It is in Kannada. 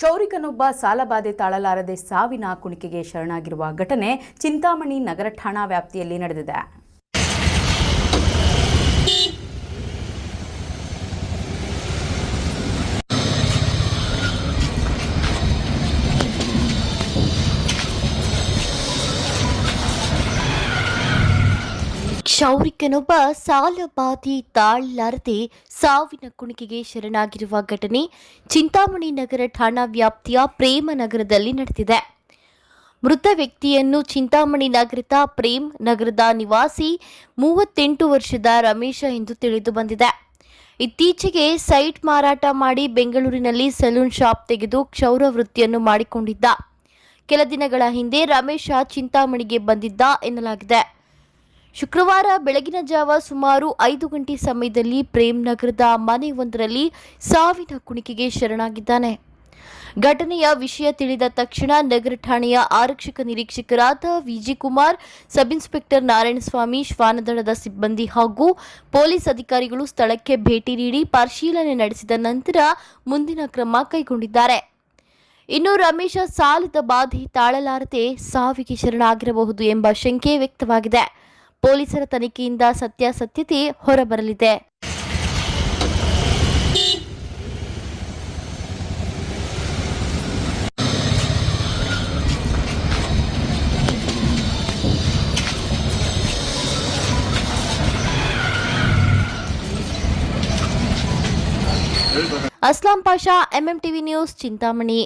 ಕ್ಷೌರಿಕನೊಬ್ಬ ಸಾಲಬಾಧೆ ತಾಳಲಾರದೆ ಸಾವಿನ ಕುಣಿಕೆಗೆ ಶರಣಾಗಿರುವ ಘಟನೆ ಚಿಂತಾಮಣಿ ನಗರ ಠಾಣಾ ವ್ಯಾಪ್ತಿಯಲ್ಲಿ ನಡೆದಿದೆ. ಕ್ಷೌರಿಕನೊಬ್ಬ ಸಾಲಬಾಧಿ ತಾಳಲಾರದೆ ಸಾವಿನ ಕುಣಿಕೆಗೆ ಶರಣಾಗಿರುವ ಘಟನೆ ಚಿಂತಾಮಣಿ ನಗರ ಠಾಣಾ ವ್ಯಾಪ್ತಿಯ ಪ್ರೇಮ ನಗರದಲ್ಲಿ ನಡೆದಿದೆ. ಮೃತ ವ್ಯಕ್ತಿಯನ್ನು ಚಿಂತಾಮಣಿ ನಗರದ ಪ್ರೇಮ್ ನಗರದ ನಿವಾಸಿ ಮೂವತ್ತೆಂಟು ವರ್ಷದ ರಮೇಶ ಎಂದು ತಿಳಿದು ಬಂದಿದೆ. ಇತ್ತೀಚೆಗೆ ಸೈಟ್ ಮಾರಾಟ ಮಾಡಿ ಬೆಂಗಳೂರಿನಲ್ಲಿ ಸಲೂನ್ ಶಾಪ್ ತೆಗೆದು ಕ್ಷೌರ ವೃತ್ತಿಯನ್ನು ಮಾಡಿಕೊಂಡಿದ್ದ. ಕೆಲ ದಿನಗಳ ಹಿಂದೆ ರಮೇಶ ಚಿಂತಾಮಣಿಗೆ ಬಂದಿದ್ದ ಎನ್ನಲಾಗಿದೆ. ಶುಕ್ರವಾರ ಬೆಳಗಿನ ಜಾವ ಸುಮಾರು ಐದು ಗಂಟೆ ಸಮಯದಲ್ಲಿ ಪ್ರೇಮ್ ನಗರದ ಮನೆಯೊಂದರಲ್ಲಿ ಸಾವಿನ ಕುಣಿಕೆಗೆ ಶರಣಾಗಿದ್ದಾನೆ. ಘಟನೆಯ ವಿಷಯ ತಿಳಿದ ತಕ್ಷಣ ನಗರ ಠಾಣೆಯ ಆರಕ್ಷಕ ನಿರೀಕ್ಷಕರಾದ ವಿಜಿ ಕುಮಾರ್ ಸಬ್ ಇನ್ಸ್ಪೆಕ್ಟರ್ ನಾರಾಯಣಸ್ವಾಮಿ, ಶ್ವಾನದಳದ ಸಿಬ್ಬಂದಿ ಹಾಗೂ ಪೊಲೀಸ್ ಅಧಿಕಾರಿಗಳು ಸ್ಥಳಕ್ಕೆ ಭೇಟಿ ನೀಡಿ ಪರಿಶೀಲನೆ ನಡೆಸಿದ ನಂತರ ಮುಂದಿನ ಕ್ರಮ ಕೈಗೊಂಡಿದ್ದಾರೆ. ಇನ್ನು ರಮೇಶ ಸಾಲದ ಬಾಧೆ ತಾಳಲಾರದೆ ಸಾವಿಗೆ ಶರಣಾಗಿರಬಹುದು ಎಂಬ ಶಂಕೆ ವ್ಯಕ್ತವಾಗಿದೆ. ಪೊಲೀಸರ ತನಿಖೆಯಿಂದ ಸತ್ಯಾಸತ್ಯತೆ ಹೊರಬರಲಿದೆ. Aslam Pasha MMTV news Chintamani.